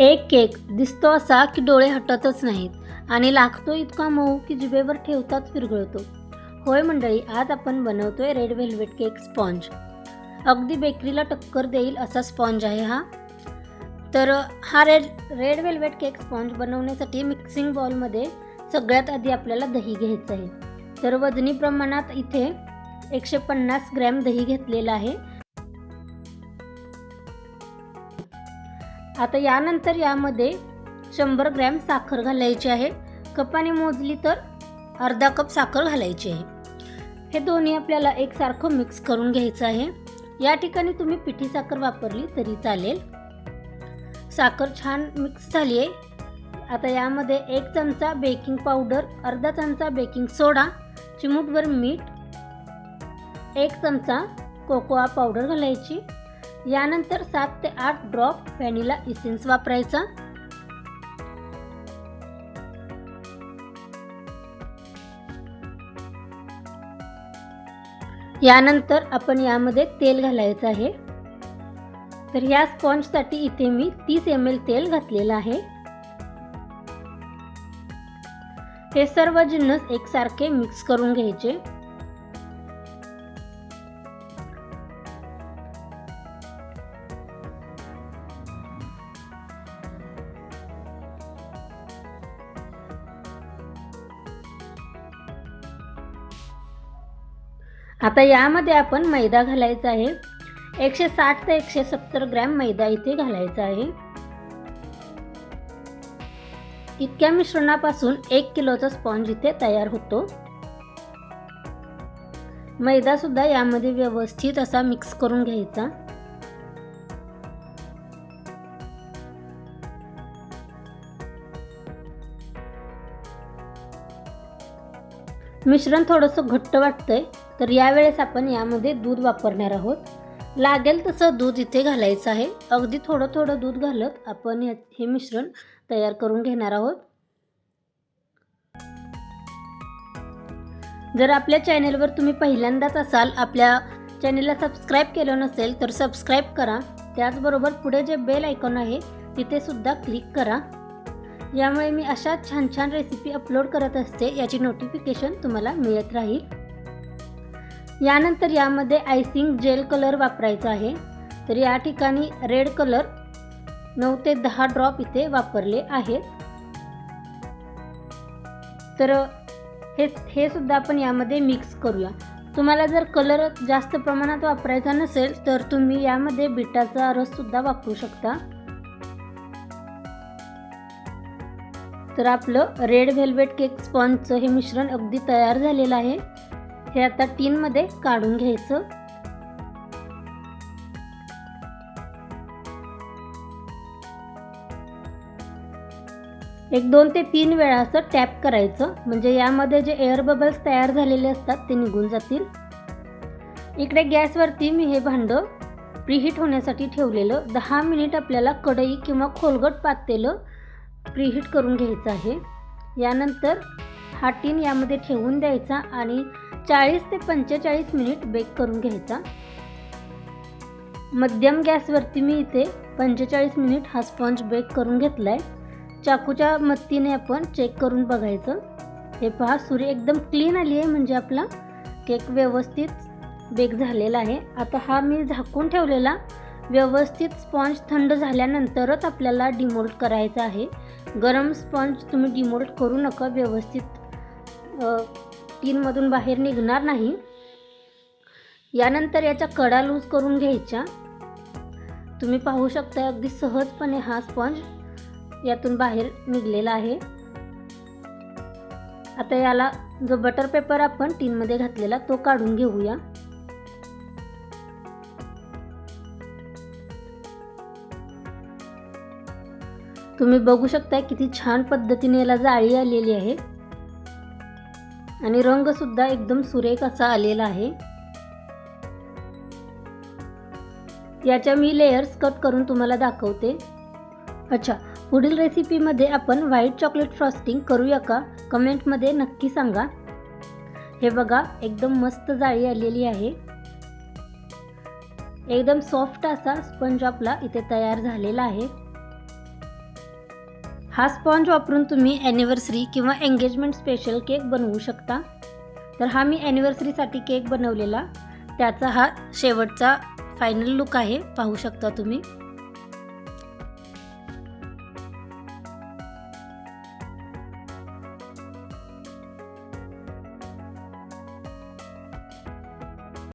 एक केक दिसतो असा की डोळे हटतच नाहीत आणि लागतो इतका मऊ की जिभेवर ठेवताच विरघळतो. होय मंडळी आज आपण बनवतोय रेड वेल्वेट केक स्पॉन्ज अगदी बेकरीला टक्कर देईल असा स्पॉन्ज आहे हा. तर हा red red velvet cake sponge बनवण्यासाठी मिक्सिंग बॉलमध्ये सगळ्यात आधी आपल्याला दही घ्यायचं आहे. तर वजनी प्रमाणात इथे एकशे पन्नास ग्रॅम दही घेतलेलं आहे. आता यानंतर यामध्ये शंभर ग्रॅम साखर घालायची आहे. कपाने मोजली तर अर्धा कप साखर घालायची आहे. हे दोन्ही आपल्याला एकसारखं मिक्स करून घ्यायचं आहे. या ठिकाणी तुम्ही पिठी साखर वापरली तरी चालेल. साखर छान मिक्स झाली आहे. आता यामध्ये एक चमचा बेकिंग पावडर अर्धा चमचा बेकिंग सोडा चिमूटभर मीठ एक चमचा कोकोआ पावडर घालायची. यानंतर सात ते आठ ड्रॉप व्हॅनिला इसेन्स वापरायचा. यानंतर आपण यामध्ये तेल घालायचं आहे. तर या स्पॉन्जसाठी इथे मी तीस एम एल तेल घातलेलं आहे. हे सर्व जिन्नस एकसारखे मिक्स करून घ्यायचे. आता यामध्ये आपण मैदा घालायचा आहे. एकशे साठ ते एकशे सत्तर ग्रॅम मैदा इथे घालायचा आहे. इतक्या मिश्रणापासून एक किलोचा स्पॉन्ज इथे तयार होतो. मैदा सुद्धा यामध्ये व्यवस्थित असा मिक्स करून घ्यायचा. मिश्रण थोडंसं घट्ट वाटतंय. तर यावेळेस आपण यामध्ये दूध वापरणार आहोत. लागेल तसं दूध इथे घालायचं आहे. अगदी थोडं थोडं दूध घालत आपण हे मिश्रण तयार करून घेणार आहोत. जर आपल्या चॅनेलवर तुम्ही पहिल्यांदाच असाल आपल्या चॅनेलला सबस्क्राईब केलं नसेल तर सबस्क्राईब करा. त्याचबरोबर पुढे जे बेल आयकॉन आहे तिथे सुद्धा क्लिक करा. यामुळे मी अशा छान छान रेसिपी अपलोड करत असते याची नोटिफिकेशन तुम्हाला मिळत राहील. यानंतर यामध्ये आयसिंग जेल कलर वापरायचा आहे. तर या ठिकाणी रेड कलर नऊ ते दहा ड्रॉप इथे वापरले आहेत. तर हे हे सुद्धा आपण यामध्ये मिक्स करूया. तुम्हाला जर कलर जास्त प्रमाणात वापरायचा नसेल तर तुम्ही यामध्ये बिटाचा रससुद्धा वापरू शकता. तर आपलं रेड व्हेल्वेट केक स्पॉन्जचं हे मिश्रण अगदी तयार झालेलं आहे. हे आता टीनमध्ये काढून घ्यायचं. एक दोन ते तीन वेळा असं टॅप करायचं. म्हणजे यामध्ये जे एअर बबल्स तयार झालेले असतात ते निघून जातील. इकडे गॅसवरती मी हे भांडं प्रीहीट होण्यासाठी ठेवलेलं. दहा मिनिट आपल्याला कढई किंवा खोलगट पातेलं प्रीहीट करून घ्यायचं आहे. यानंतर हा टीन यामध्ये ठेवून द्यायचा आणि चाळीस ते पंचेचाळीस मिनिट बेक करून घ्यायचा. मध्यम गॅसवरती मी इथे पंचेचाळीस मिनिट हा स्पॉन्ज बेक करून घेतला आहे चाकूच्या मदतीने आपण चेक करून बघायचं. हे पहा सूर्य एकदम क्लीन आली आहे म्हणजे आपला केक व्यवस्थित बेक झालेला आहे. आता हा मी झाकून ठेवलेला. व्यवस्थित स्पॉन्ज थंड झाल्यानंतरच आपल्याला डिमोल्ड करायचा आहे. गरम स्पॉन्ज तुम्ही डिमोल्ड करू नका व्यवस्थित टीनमधून बाहेर निघणार नाही. यानंतर याच्या कडा लूज करून घ्यायच्या. तुम्ही पाहू शकता अगदी सहजपणे हा स्पंज यातून बाहेर निघलेला आहे. आता याला जो बटर पेपर आपण टीनमध्ये घातलेला तो काढून घेऊया. तुम्ही बघू शकता किती छान पद्धतीने याला जाळी आलेली आहे. आणि रंगसुद्धा एकदम सुरेख असा आलेला आहे. याच्या मी लेयर्स कट करून तुम्हाला दाखवते. अच्छा पुढील रेसिपीमध्ये आपण व्हाईट चॉकलेट फ्रॉस्टिंग करूया का? कमेंटमध्ये नक्की सांगा. हे बघा एकदम मस्त जाळी आलेली आहे. एकदम सॉफ्ट असा स्पंज आपला इथे तयार झालेला आहे. हा स्पॉन्ज वापरून तुम्ही ॲनिव्हर्सरी किंवा एंगेजमेंट स्पेशल केक बनवू शकता. तर हा मी ॲनिव्हर्सरीसाठी केक बनवलेला. त्याचा हा शेवटचा फायनल लुक आहे पाहू शकता तुम्ही.